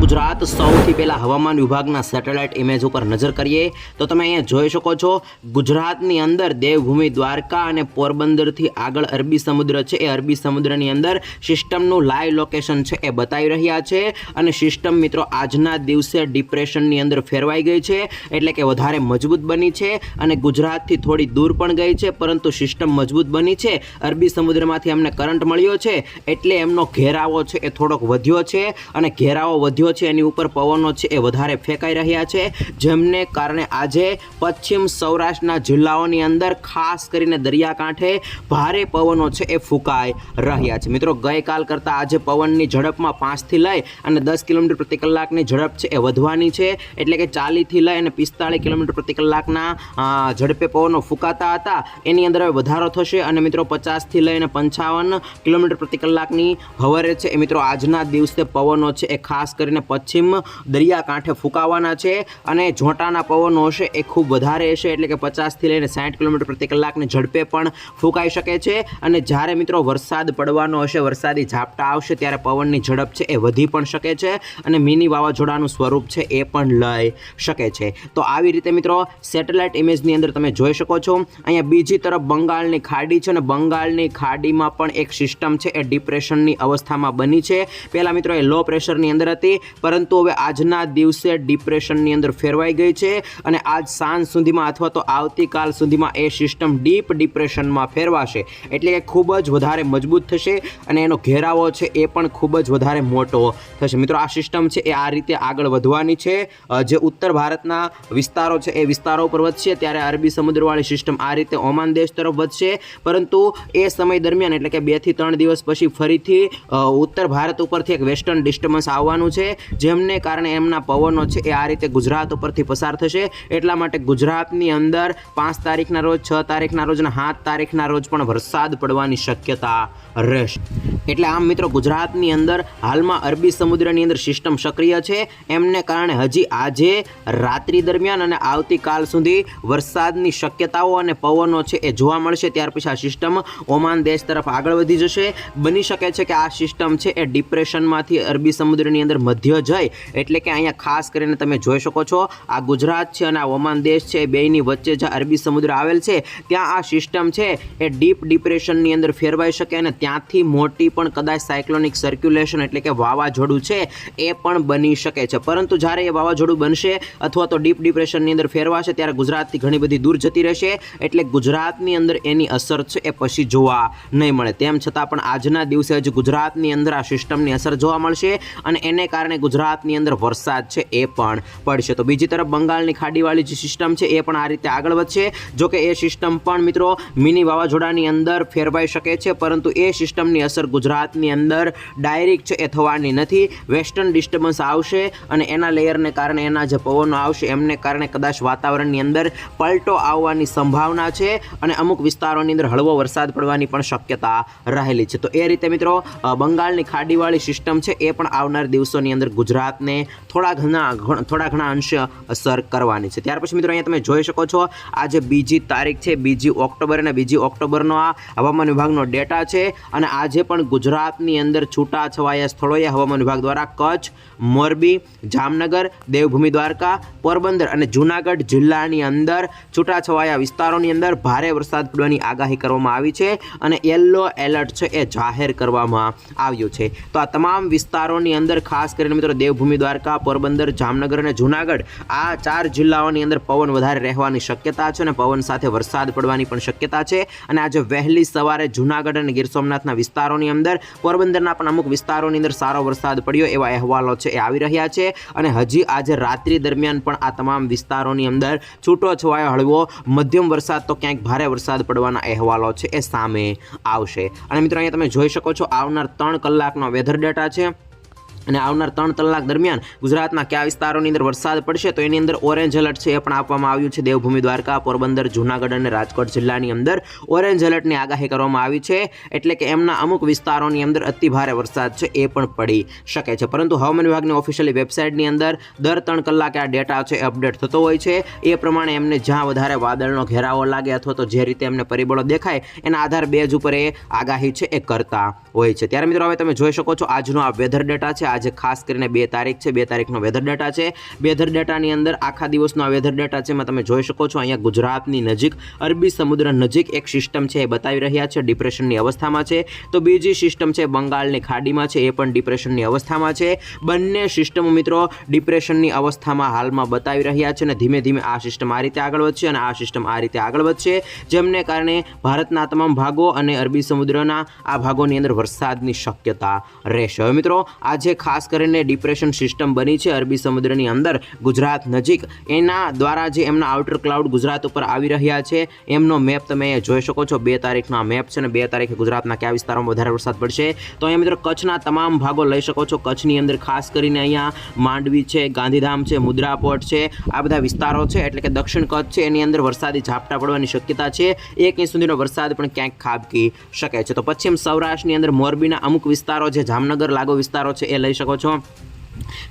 ગુજરાત સૌથી પહેલા હવામાન વિભાગના સેટેલાઇટ ઇમેજ ઉપર નજર કરીએ, તો તમે અહીંયા જોઈ શકો છો, ગુજરાતની અંદર દેવભૂમિ, દ્વારકા અને પોરબંદરથી આગળ અરબી સમુદ્ર છે. એ અરબી સમુદ્રની અંદર સિસ્ટમનું લાઈવ લોકેશન છે, એ બતાવી રહ્યા છે. અને સિસ્ટમ મિત્રો આજના દિવસે ડિપ્રેશનની અંદર ફેરવાઈ ગઈ છે, એટલે કે વધારે મજબૂત બની છે અને ગુજરાતથી થોડી દૂર પણ ગઈ છે, પરંતુ સિસ્ટમ મજબૂત બની છે. અરબી સમુદ્રમાંથી અમને કરંટ મળ્યો છે, એટલે એમનો ઘેરાવો છે એ થોડોક વધ્યો છે અને ઘેરાવો વધ્યો છે, એની ઉપર પવનો છે એ વધારે ફેંકાઈ રહ્યા છે. જેમને કારણે આજે પશ્ચિમ સૌરાષ્ટ્રના જિલ્લાઓની અંદર ખાસ કરીને દરિયાકાંઠે ભારે પવનો છે એ ફૂંકાઈ રહ્યા છે. મિત્રો, ગઈકાલ કરતાં આજે પવનની ઝડપમાં પાંચથી લઈ અને દસ કિલોમીટર પ્રતિ કલાકની ઝડપ છે એ વધવાની છે. એટલે કે ચાલીસથી લઈ અને પિસ્તાળીસ કિલોમીટર પ્રતિ કલાકના ઝડપે પવનો ફૂંકાતા હતા. એની અંદર હવે વધારો થશે અને મિત્રો, પચાસથી લઈને પંચાવન કિલોમીટર પ્રતિ કલાકની હવરે છે. એ મિત્રો, આજના દિવસે પવનો છે એ ખાસ કરીને પશ્ચિમ દરિયાકાંઠે ફૂંકાવાના છે અને જોટાના પવનો હશે એ ખૂબ વધારે હશે એટલે કે પચાસથી લઈને સાઠ કિલોમીટર પ્રતિ કલાકની ઝડપે પણ ફૂંકાઈ શકે છે. અને જ્યારે મિત્રો વરસાદ પડવાનો હશે, વરસાદી ઝાપટા આવશે ત્યારે પવનની ઝડપ છે એ વધી પણ શકે છે અને મિની વાવાઝોડાનું સ્વરૂપ છે એ પણ લઈ શકે છે. તો આવી રીતે મિત્રો સેટેલાઇટ ઇમેજની અંદર તમે જોઈ શકો છો. અહીંયા બીજી તરફ બંગાળની ખાડી છે અને બંગાળની ખાડીમાં પણ એક સિસ્ટમ છે એ ડિપ્રેશનની અવસ્થામાં બની છે. પહેલાં મિત્રો એ લો પ્રેશરની અંદર હતી પરંતુ હવે આજના દિવસે ડિપ્રેશનની અંદર ફેરવાઈ ગઈ છે અને આજ સાંજ સુધીમાં અથવા તો આવતીકાલ સુધીમાં એ સિસ્ટમ ડીપ ડિપ્રેશનમાં ફેરવાશે. એટલે કે ખૂબ જ વધારે મજબૂત થશે અને એનો ઘેરાવો છે એ પણ ખૂબ જ વધારે મોટો થશે. મિત્રો, આ સિસ્ટમ છે એ આ રીતે આગળ વધવાની છે. જે ઉત્તર ભારતના વિસ્તારો છે એ વિસ્તારો ઉપર વધશે. ત્યારે અરબી સમુદ્રવાળી સિસ્ટમ આ રીતે ઓમાન દેશ તરફ વધશે. પરંતુ એ સમય દરમિયાન એટલે કે બેથી ત્રણ દિવસ પછી ફરીથી ઉત્તર ભારત ઉપરથી એક વેસ્ટર્ન ડિસ્ટર્બન્સ આવવાનું છે. જેમને કારણે એમના પવનો છે એ આ રીતે ગુજરાત ઉપરથી પસાર થશે. એટલા માટે ગુજરાતની અંદર પાંચ તારીખના રોજ, છ તારીખના રોજ અને સાત તારીખના રોજ પણ વરસાદ પડવાની શક્યતા રહેશે. એટલે આમ મિત્રો, ગુજરાતની અંદર હાલમાં અરબી સમુદ્રની અંદર સિસ્ટમ સક્રિય છે. એમને કારણે હજી આજે રાત્રિ દરમિયાન અને આવતીકાલ સુધી વરસાદની શક્યતાઓ અને પવનો છે એ જોવા મળશે. ત્યાર પછી આ સિસ્ટમ ઓમાન દેશ તરફ આગળ વધી જશે. બની શકે છે કે આ સિસ્ટમ છે એ ડિપ્રેશનમાંથી અરબી સમુદ્રની અંદર મધ્ય જાય એટલે કે અહીંયા ખાસ કરીને તમે જોઈ શકો છો, આ ગુજરાત છે અને આ ઓમાન દેશ છે બેયની વચ્ચે જે અરબી સમુદ્ર આવેલ છે, ત્યાં આ સિસ્ટમ છે, એ ડીપ ડિપ્રેશનની અંદર ફેરવાઈ શકે અને ત્યાંથી મોટી પણ કદાચ સાયક્લોનિક સર્ક્યુલેશન એટલે કે વાવાઝોડું છે, એ પણ બની શકે છે. પરંતુ જ્યારે એ વાવાઝોડું બનશે અથવા તો ડીપ ડિપ્રેશનની અંદર ફેરવાશે, ત્યારે ગુજરાતથી ઘણી બધી દૂર જતી રહેશે, એટલે ગુજરાતની અંદર એની અસર છે, એ પછી જોવા નહીં મળે. તેમ છતાં પણ આજના દિવસે જ ગુજરાતની અંદર આ સિસ્ટમની અસર જોવા મળશે અને એને કારણે ગુજરાતની અંદર વરસાદ છે એ પણ પડશે. તો બીજી તરફ બંગાળની ખાડીવાળી જે સિસ્ટમ છે એ પણ આ રીતે આગળ વધશે. જો કે એ સિસ્ટમ પણ મિત્રો મિની વાવાઝોડાની અંદર ફેરવાઈ શકે છે, પરંતુ એ સિસ્ટમની અસર ગુજરાતની અંદર ડાયરેક્ટ છે એ થવાની નથી. વેસ્ટર્ન ડિસ્ટર્બન્સ આવશે અને એના લેયરને કારણે એના જે પવનો આવશે એમને કારણે કદાચ વાતાવરણની અંદર પલટો આવવાની સંભાવના છે અને અમુક વિસ્તારોની અંદર હળવો વરસાદ પડવાની પણ શક્યતા રહેલી છે. તો એ રીતે મિત્રો બંગાળની ખાડીવાળી સિસ્ટમ છે એ પણ આવનાર દિવસોની અંદર ગુજરાતને થોડા ઘણા થોડા ઘણા અંશે અસર કરવાની છે. ત્યાર પછી મિત્રો અહીંયા તમે જોઈ શકો છો આજે બીજી તારીખ છે, બીજી ઓક્ટોબર અને બીજી ઓક્ટોબરનો આ હવામાન વિભાગનો ડેટા છે અને આજે પણ ગુજરાતની અંદર છૂટા છવાયા સ્થળોએ હવામાન વિભાગ દ્વારા કચ્છ, મોરબી, જામનગર, દેવભૂમિ દ્વારકા, પોરબંદર અને જૂનાગઢ જિલ્લાની અંદર છૂટાછવાયા વિસ્તારોની અંદર ભારે વરસાદ પડવાની આગાહી કરવામાં આવી છે અને યલો એલર્ટ છે એ જાહેર કરવામાં આવ્યું છે. તો આ તમામ વિસ્તારોની અંદર ખાસ કરીને મિત્રો દેવભૂમિ દ્વારકા, પોરબંદર, જામનગર અને જૂનાગઢ આ ચાર જિલ્લાઓની અંદર પવન વધારે રહેવાની શક્યતા છે અને પવન સાથે વરસાદ પડવાની પણ શક્યતા છે. અને આજે વહેલી સવારે જૂનાગઢ અને ગીર સોમનાથના વિસ્તારોની અંદર પોરબંદરના પણ અમુક વિસ્તારોની અંદર સારો વરસાદ પડ્યો એવા અહેવાલો છે એ આવી રહ્યા છે. અને હજી આજે રાત્રિ દરમિયાન પણ આ તમામ વિસ્તારોની અંદર છૂટો છવાયો હળવો મધ્યમ વરસાદ તો ક્યાંક ભારે વરસાદ પડવાના અહેવાલો છે એ સામે આવશે. અને મિત્રો અહીંયા તમે જોઈ શકો છો આવનાર ત્રણ કલાકનો વેધર ડેટા છે. અને આવનાર ત્રણ કલાક દરમિયાન ગુજરાતના કયા વિસ્તારોની અંદર વરસાદ પડશે તો એની અંદર ઓરેન્જ એલર્ટ છે એ પણ આપવામાં આવ્યું છે. દેવભૂમિ દ્વારકા, પોરબંદર, જૂનાગઢ અને રાજકોટ જિલ્લાની અંદર ઓરેન્જ એલર્ટની આગાહી કરવામાં આવી છે. એટલે કે એમના અમુક વિસ્તારોની અંદર અતિ ભારે વરસાદ છે એ પણ પડી શકે છે. પરંતુ હવામાન વિભાગની ઓફિશિયલી વેબસાઇટની અંદર દર ત્રણ કલાકે આ ડેટા છે અપડેટ થતો હોય છે. એ પ્રમાણે એમને જ્યાં વધારે વાદળનો ઘેરાવો લાગે અથવા તો જે રીતે એમને પરિબળો દેખાય એના આધાર બેઝ ઉપર એ આગાહી છે એ કરતા હોય છે. ત્યારે મિત્રો હવે તમે જોઈ શકો છો આજનો આ વેધર ડેટા છે. આજે આજે ખાસ કરીને બે તારીખ છે. બે તારીખનો વેધર ડેટા છે. વેધર ડેટાની અંદર આખા દિવસનો આ વેધર ડેટા છે એમાં તમે જોઈ શકો છો અહીંયા ગુજરાતની નજીક, અરબી સમુદ્ર નજીક એક સિસ્ટમ છે એ બતાવી રહ્યા છે. ડિપ્રેશનની અવસ્થામાં છે. તો બીજી સિસ્ટમ છે બંગાળની ખાડીમાં છે. એ પણ ડિપ્રેશનની અવસ્થામાં છે. બંને સિસ્ટમો મિત્રો ડિપ્રેશનની અવસ્થામાં હાલમાં બતાવી રહ્યા છે અને ધીમે ધીમે આ સિસ્ટમ આ રીતે આગળ વધશે અને આ સિસ્ટમ આ રીતે આગળ વધશે. જેમને કારણે ભારતના તમામ ભાગો અને અરબી સમુદ્રના આ ભાગોની અંદર વરસાદની શક્યતા રહેશે. હવે મિત્રો, આજે ખાસ કરીને ડિપ્રેશન સિસ્ટમ બની છે અરબી સમુદ્રની અંદર. ગુજરાત નજીક. એના દ્વારા જે એમના આઉટર ક્લાઉડ ગુજરાત ઉપર આવી રહ્યા છે, એમનો મેપ તમે જોઈ શકો છો. બે તારીખનો મેપ છે અને બે તારીખે ગુજરાતના કયા વિસ્તારોમાં વધારે વરસાદ પડશે. તો અહીંયા મિત્રો કચ્છના તમામ ભાગો લઈ શકો છો. કચ્છની અંદર ખાસ કરીને અહીંયા માંડવી છે, ગાંધીધામ છે મુદ્રા પોર્ટ છે. આ બધા વિસ્તારો છે, એટલે કે દક્ષિણ કચ્છ છે, એની અંદર વરસાદી ઝાપટા પડવાની શક્યતા છે. એક ઇંચ સુધીનો વરસાદ પણ ક્યાંક ખાબકી શકે છે. તો પશ્ચિમ સૌરાષ્ટ્રની અંદર મોરબીના અમુક વિસ્તારો જે જામનગર, લાગો વિસ્તારો છે, એ લઈ શકો છો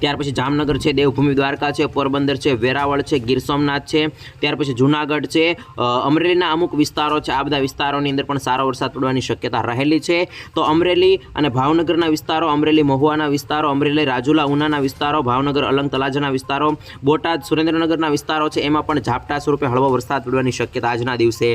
ત્યાર પછી જામનગર છે, દેવભૂમિ દ્વારકા છે, પોરબંદર છે, વેરાવળ છે, ગીર સોમનાથ છે, ત્યાર પછી જુનાગઢ છે અમરેલીના અમુક વિસ્તારો છે, આ બધા વિસ્તારોની અંદર પણ સારો વરસાદ પડવાની શક્યતા રહેલી છે. તો અમરેલી અને ભાવનગરના વિસ્તારો, અમરેલી મહુવાના વિસ્તારો, અમરેલી રાજુલા ઉનાના વિસ્તારો, ભાવનગર અલંગ તલાજાના વિસ્તારો, બોટાદ સુરેન્દ્રનગરના વિસ્તારો છે, એમાં પણ ઝાપટા સ્વરૂપે હળવો વરસાદ પડવાની શક્યતા આજના દિવસે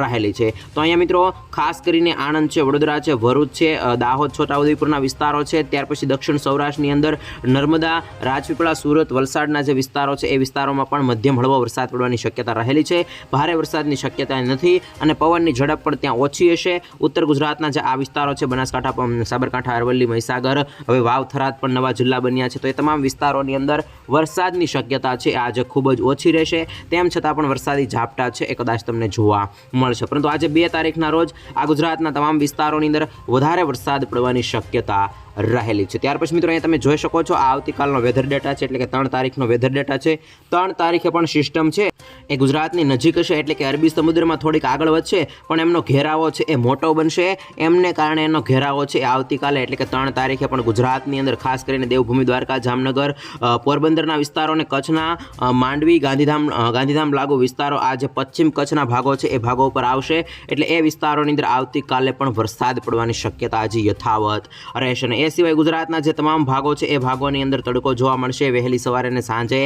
રહેલી છે. તો અહીંયા મિત્રો, ખાસ કરીને આણંદ છે, વડોદરા છે, ભરૂચ છે દાહોદ, છોટાઉદેપુરના વિસ્તારો છે, ત્યાર પછી દક્ષિણ સૌરાષ્ટ્રની અંદર નર્મદા, રાજપીપળા, સુરત, વલસાડના જે વિસ્તારો છે, એ વિસ્તારોમાં પણ મધ્યમ હળવો વરસાદ પડવાની શક્યતા રહેલી છે. ભારે વરસાદની શક્યતા નથી અને પવનની ઝડપ પણ ત્યાં ઓછી હશે. ઉત્તર ગુજરાતના જે આ વિસ્તારો છે, બનાસકાંઠા સાબરકાંઠા, અરવલ્લી, મહીસાગર, હવે વાવ, થરાદ પણ નવા જિલ્લા બન્યા છે. તો એ તમામ વિસ્તારોની અંદર વરસાદની શક્યતા છે, આજે ખૂબ જ ઓછી રહેશે. તેમ છતાં પણ વરસાદી ઝાપટા છે, એ કદાચ તમને જોવા મળશે. પરંતુ આજે બે તારીખના રોજ આ ગુજરાતના તમામ વિસ્તારોની અંદર વધારે વરસાદ પડવાની શક્યતા રહેલી છે. ત્યાર પછી મિત્રો અહીંયા તમે જોઈ શકો છો આવતીકાલનો વેધર ડેટા છે, એટલે કે ત્રણ તારીખનો વેધર ડેટા છે. ત્રણ તારીખે પણ સિસ્ટમ છે. એ ગુજરાતની નજીક હશે એટલે કે અરબી સમુદ્રમાં થોડીક આગળ વધશે, પણ એમનો ઘેરાવો છે એ મોટો બનશે. એમને કારણે એનો ઘેરાવો છે એ આવતીકાલે, એટલે કે ત્રણ તારીખે પણ ગુજરાતની અંદર, ખાસ કરીને દેવભૂમિ દ્વારકા, જામનગર પોરબંદરના વિસ્તારો અને કચ્છના માંડવી, ગાંધીધામ ગાંધીધામ લાગુ વિસ્તારો, આ જે પશ્ચિમ કચ્છના ભાગો છે, એ ભાગો ઉપર આવશે. એટલે એ વિસ્તારોની અંદર આવતીકાલે પણ વરસાદ પડવાની શક્યતા હજી યથાવત રહેશે. અને એ સિવાય ગુજરાતના જે તમામ ભાગો છે, એ ભાગોની અંદર તડકો જોવા મળશે. વહેલી સવારે અને સાંજે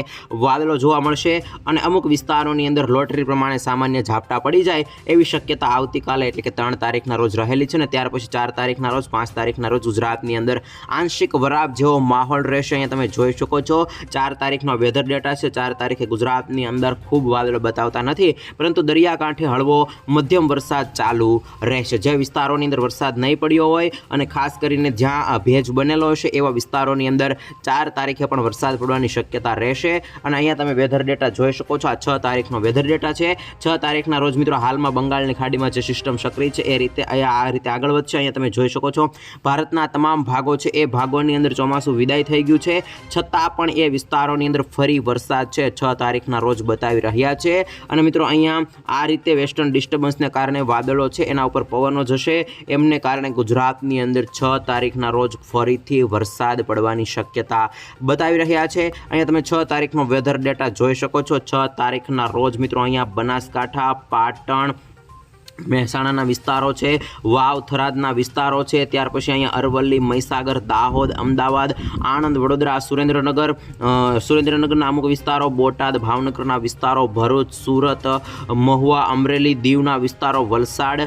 વાદળો જોવા મળશે. અને અમુક વિસ્તારોની અંદર લોટરી પ્રમાણે સામાન્ય ઝાપટા પડી જાય એવી શક્યતા આવતીકાલે એટલે કે ત્રણ તારીખના રોજ રહેલી છે ને ત્યાર પછી ચાર તારીખના રોજ, પાંચ તારીખના રોજ ગુજરાતની અંદર આંશિક વરાપ જેવો માહોલ રહેશે. અહીંયા તમે જોઈ શકો છો, ચાર તારીખનો વેધર ડેટા છે. ચાર તારીખે ગુજરાતની અંદર ખૂબ વાદળ બતાવતા નથી, પરંતુ દરિયાકાંઠે હળવો મધ્યમ વરસાદ ચાલુ રહેશે. જે વિસ્તારોની અંદર વરસાદ નહીં પડ્યો હોય અને ખાસ કરીને જ્યાં ભેજ બનેલો હશે, એવા વિસ્તારોની અંદર ચાર તારીખે પણ વરસાદ પડવાની શક્યતા રહેશે. અને અહીંયા તમે વેધર ડેટા જોઈ શકો છો, આ છ તારીખનો વેધર ડેટા છે. છ તારીખના રોજ મિત્રો હાલમાં બંગાળની ખાડીમાં જે સિસ્ટમ સક્રિય છે, એ રીતે અહીંયા આ રીતે આગળ વધશે. અહીંયા તમે જોઈ શકો છો, ભારતના તમામ ભાગો છે, એ ભાગોની અંદર ચોમાસું વિદાય થઈ ગયું છે. છતાં પણ એ વિસ્તારોની અંદર ફરી વરસાદ છે, છ તારીખના રોજ બતાવી રહ્યા છે. અને મિત્રો અહીંયા આ રીતે વેસ્ટર્ન ડિસ્ટર્બન્સને કારણે વાદળો છે, એના ઉપર પવનો જશે. એમને કારણે ગુજરાતની અંદર છ તારીખના રોજ ફરીથી વરસાદ પડવાની શક્યતા બતાવી રહ્યા છે. અહીંયા તમે છ તારીખનો વેધર ડેટા જોઈ શકો છો. છ તારીખના રોજ મિત્રો અહીંયા બનાસકાંઠા પાટણ મહેસાણાના વિસ્તારો છે, વાવ થરાદના વિસ્તારો છે, ત્યાર પછી અહીંયા અરવલ્લી, મહીસાગર, દાહોદ, અમદાવાદ, આણંદ, વડોદરા, સુરેન્દ્રનગર સુરેન્દ્રનગરના અમુક વિસ્તારો, બોટાદ, ભાવનગરના વિસ્તારો, ભરૂચ, સુરત, મહુવા, અમરેલી, દીવના વિસ્તારો, વલસાડ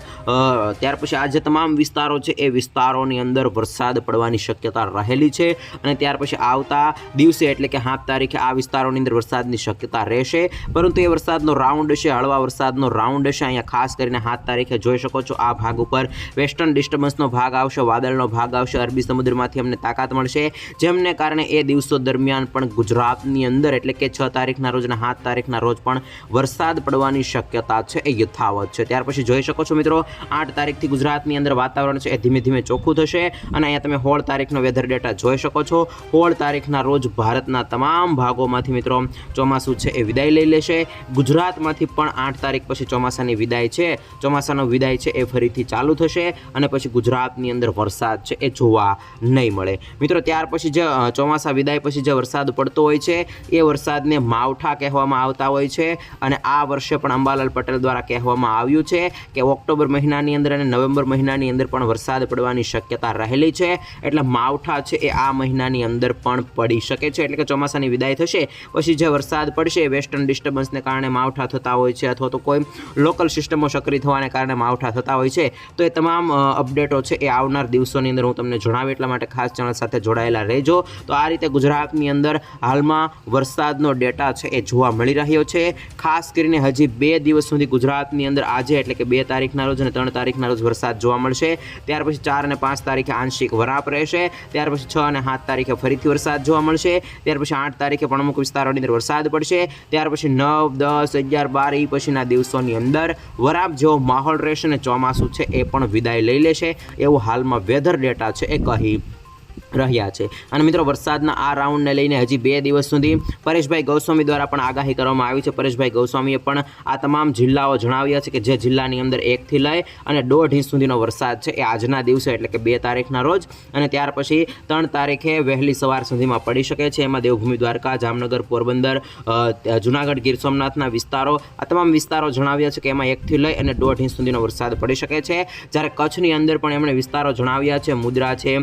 ત્યાર પછી આ જે તમામ વિસ્તારો છે, એ વિસ્તારોની અંદર વરસાદ પડવાની શક્યતા રહેલી છે અને ત્યાર પછી આવતા દિવસે એટલે કે સાત તારીખે આ વિસ્તારોની અંદર વરસાદની શક્યતા રહેશે. પરંતુ એ વરસાદનો રાઉન્ડ છે, હળવા વરસાદનો રાઉન્ડ છે, અહીંયા ખાસ કરીને સાત તારીખે જોઈ શકો છો આ ભાગ ઉપર વેસ્ટર્ન ડિસ્ટર્બન્સનો ભાગ આવશે, વાદળનો ભાગ આવશે, અરબી સમુદ્રમાંથી અમને તાકાત મળશે, જેમને કારણે એ દિવસો દરમિયાન પણ ગુજરાતની અંદર એટલે કે છ તારીખના રોજ અને સાત તારીખના રોજ પણ વરસાદ પડવાની શક્યતા છે, એ યથાવત છે. ત્યાર પછી જોઈ શકો છો મિત્રો, આઠ તારીખથી ગુજરાતની અંદર વાતાવરણ છે એ ધીમે ધીમે ચોખ્ખું થશે અને અહીંયા તમે સોળ તારીખનો વેધર ડેટા જોઈ શકો છો. સોળ તારીખના રોજ ભારતના તમામ ભાગોમાંથી મિત્રો ચોમાસું છે એ વિદાય લઈ લેશે. ગુજરાતમાંથી પણ આઠ તારીખ પછી ચોમાસાની વિદાય છે. ચોમાસાનો વિદાય છે એ ફરીથી ચાલુ થશે અને પછી ગુજરાતની અંદર વરસાદ છે એ જોવા નહીં મળે. મિત્રો, ત્યાર પછી જે ચોમાસા વિદાય પછી જે વરસાદ પડતો હોય છે, એ વરસાદને માવઠા કહેવામાં આવતા હોય છે અને આ વર્ષે પણ અંબાલાલ પટેલ દ્વારા કહેવામાં આવ્યું છે કે ઓક્ટોબર મહિનાની અંદર અને નવેમ્બર મહિનાની અંદર પણ વરસાદ પડવાની શક્યતા રહેલી છે, એટલે માવઠા છે એ આ મહિનાની અંદર પણ પડી શકે છે, એટલે કે ચોમાસાની વિદાય થશે, પછી જે વરસાદ પડશે, વેસ્ટર્ન ડિસ્ટર્બન્સને કારણે માવઠા થતા હોય છે અથવા તો કોઈ લોકલ સિસ્ટમો સક્રિય થવાને કારણે માવઠા થતા હોય છે. તો એ તમામ અપડેટો છે એ આવનાર દિવસોની અંદર હું તમને જણાવી એટલા માટે ખાસ ચેનલ સાથે જોડાયેલા રહેજો. તો આ રીતે ગુજરાતની અંદર હાલમાં વરસાદનો ડેટા છે એ જોવા મળી રહ્યો છે. ખાસ કરીને હજી બે દિવસ સુધી ગુજરાતની અંદર આજે એટલે કે બે તારીખના રોજ અને ત્રણ તારીખના રોજ વરસાદ જોવા મળશે. ત્યાર પછી ચાર અને પાંચ તારીખે આંશિક વરાપ રહેશે. ત્યાર પછી છ અને સાત તારીખે ફરીથી વરસાદ જોવા મળશે. ત્યાર પછી આઠ તારીખે પણ અમુક વિસ્તારોની અંદર વરસાદ પડશે. ત્યાર પછી નવ, દસ, અગિયાર, બાર એ પછીના દિવસોની અંદર વરાપ જેવો માહોલ રહેશે અને ચોમાસું છે એ પણ વિદાય લઈ લેશે. એવું હાલમાં વેધર ડેટા છે એ કહી રહ્યા છે. અને મિત્રો, વરસાદના આ રાઉન્ડને લઈને હજી બે દિવસ સુધી પરેશભાઈ ગૌસ્વામી દ્વારા પણ આગાહી કરવામાં આવી છે. પરેશભાઈ ગૌસ્વામીએ પણ આ તમામ જિલ્લાઓ જણાવ્યા છે કે જે જિલ્લાની અંદર એકથી લઈ અને દોઢ ઇંચ સુધીનો વરસાદ છે. એ આજના દિવસે, એટલે કે બે તારીખના રોજ. અને ત્યાર પછી ત્રણ તારીખે વહેલી સવાર સુધીમાં પડી શકે છે. એમાં દેવભૂમિ દ્વારકા, જામનગર, પોરબંદર જુનાગઢ, ગીર સોમનાથના વિસ્તારો, આ તમામ વિસ્તારો જણાવ્યા છે કે એમાં એકથી લઈ અને દોઢ ઇંચ સુધીનો વરસાદ પડી શકે છે. જ્યારે કચ્છની અંદર પણ એમણે વિસ્તારો જણાવ્યા છે. મુદ્રા છે,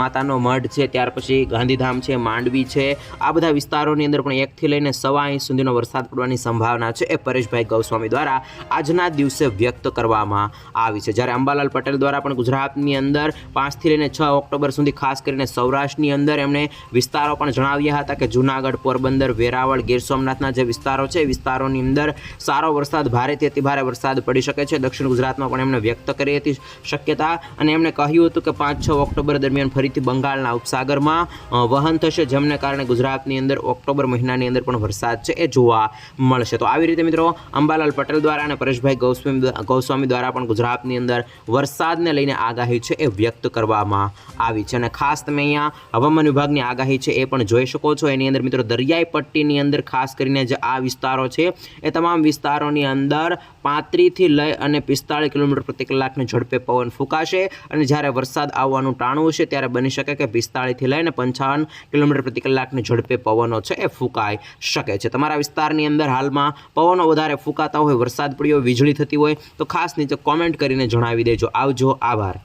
માતાનો મઢ છે, ત્યાર પછી ગાંધીધામ છે, માંડવી છે. આ બધા વિસ્તારોની અંદર પણ એકથી લઈને સવા ઇંચ સુધીનો વરસાદ પડવાની સંભાવના છે. એ પરેશભાઈ ગૌસ્વામી દ્વારા આજના દિવસે વ્યક્ત કરવામાં આવી છે. જ્યારે અંબાલાલ પટેલ દ્વારા પણ ગુજરાતની અંદર પાંચથી લઈને છ ઓક્ટોબર સુધી ખાસ કરીને સૌરાષ્ટ્રની અંદર એમણે વિસ્તારો પણ જણાવ્યા હતા કે જુનાગઢ, પોરબંદર, વેરાવળ, ગીર સોમનાથના જે વિસ્તારો છે વિસ્તારોની અંદર સારો વરસાદ, ભારેથી અતિ ભારે વરસાદ પડી શકે છે. દક્ષિણ ગુજરાતમાં પણ એમણે વ્યક્ત કરી હતી શક્યતા અને એમણે કહ્યું હતું કે પાંચ છ ઓક્ટોબર દરમિયાન ફરીથી બંગાળના ઉપસાગરમાં વહન થશે. જેમને કારણે ગુજરાતની અંદર ઓક્ટોબર મહિનાની અંદર પણ વરસાદ છે એ જોવા મળશે. તો આવી રીતે મિત્રો, અંબાલાલ પટેલ દ્વારા અને પરેશભાઈ ગૌસ્વામી ગૌસ્વામી દ્વારા પણ ગુજરાતની અંદર વરસાદને લઈને આગાહી છે એ વ્યક્ત કરવામાં આવી છે. અને ખાસ તમે અહીંયા હવામાન વિભાગની આગાહી છે એ પણ જોઈ શકો છો. એની અંદર મિત્રો, દરિયાઈ પટ્ટીની અંદર ખાસ કરીને જે આ વિસ્તારો છે, એ તમામ વિસ્તારોની અંદર પાંત્રીસથી લઈ અને પિસ્તાળીસ કિલોમીટર પ્રતિ કલાકની ઝડપે પવન ફૂંકાશે અને જ્યારે વરસાદ આવવાનું ટાણું છે ત્યારે બની શકે કે પિસ્તાળીસથી લઈને પંચાવન કિલોમીટર પ્રતિ કલાકની ઝડપે પવનો છે એ ફૂંકાઈ શકે છે. તમારા વિસ્તારની અંદર હાલમાં પવનો વધારે ફૂંકાતા હોય, વરસાદ પડ્યો વીજળી થતી હોય તો ખાસ નીચે કોમેન્ટ કરીને જણાવી દેજો. આવજો, આભાર.